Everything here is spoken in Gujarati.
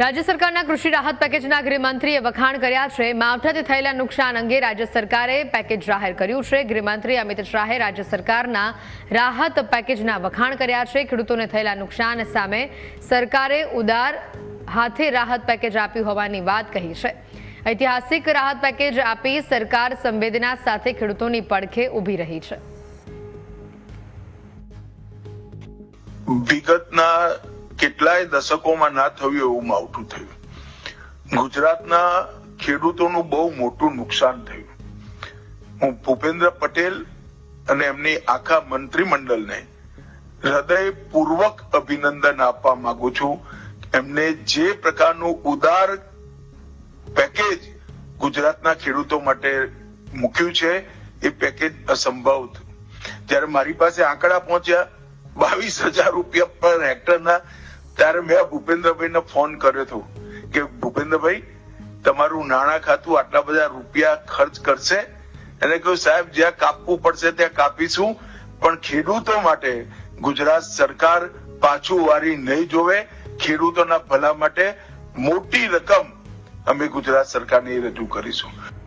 રાજ્ય સરકારના કૃષિ રાહત પેકેજના ગૃહમંત્રીએ વખાણ કર્યા છે. માવઠાથી થયેલા નુકસાન અંગે રાજ્ય સરકારે પેકેજ જાહેર કર્યું છે. ગૃહમંત્રી અમિત શાહે રાજ્ય સરકારના રાહત પેકેજના વખાણ કર્યા છે. ખેડૂતોને થયેલા નુકસાન સામે સરકારે ઉદાર હાથે રાહત પેકેજ આપ્યું હોવાની વાત કહી છે. ઐતિહાસિક રાહત પેકેજ આપી સરકાર સંવેદના સાથે ખેડૂતોની પડખે ઊભી રહી છે. વિગતના કેટલાય દશકોમાં ના થયું એવું માવઠું થયું. ગુજરાતના ખેડૂતોનું બહુ મોટું નુકસાન થયું. હું ભૂપેન્દ્ર પટેલ અને એમની આખા મંત્રીમંડળને હૃદયપૂર્વક અભિનંદન આપવા માંગુ છું. એમને જે પ્રકારનું ઉદાર પેકેજ ગુજરાતના ખેડૂતો માટે મૂક્યું છે, એ પેકેજ અસંભવ હતું જ્યારે મારી પાસે આંકડા પહોંચ્યા, બાવીસ હજાર રૂપિયા પર હેક્ટરના ત્યારે મેં ભૂપેન્દ્રભાઈને ફોન કર્યો હતો કે, ભૂપેન્દ્રભાઈ, તમારું નાણાં ખાતું આટલા બધા રૂપિયા ખર્ચ કરશે? એને કહ્યું, સાહેબ, જ્યાં કાપવું પડશે ત્યાં કાપીશું, પણ ખેડૂતો માટે ગુજરાત સરકાર પાછું વારી નહીં જોવે. ખેડૂતોના ભલા માટે મોટી રકમ અમે ગુજરાત સરકારને રજૂ કરીશું.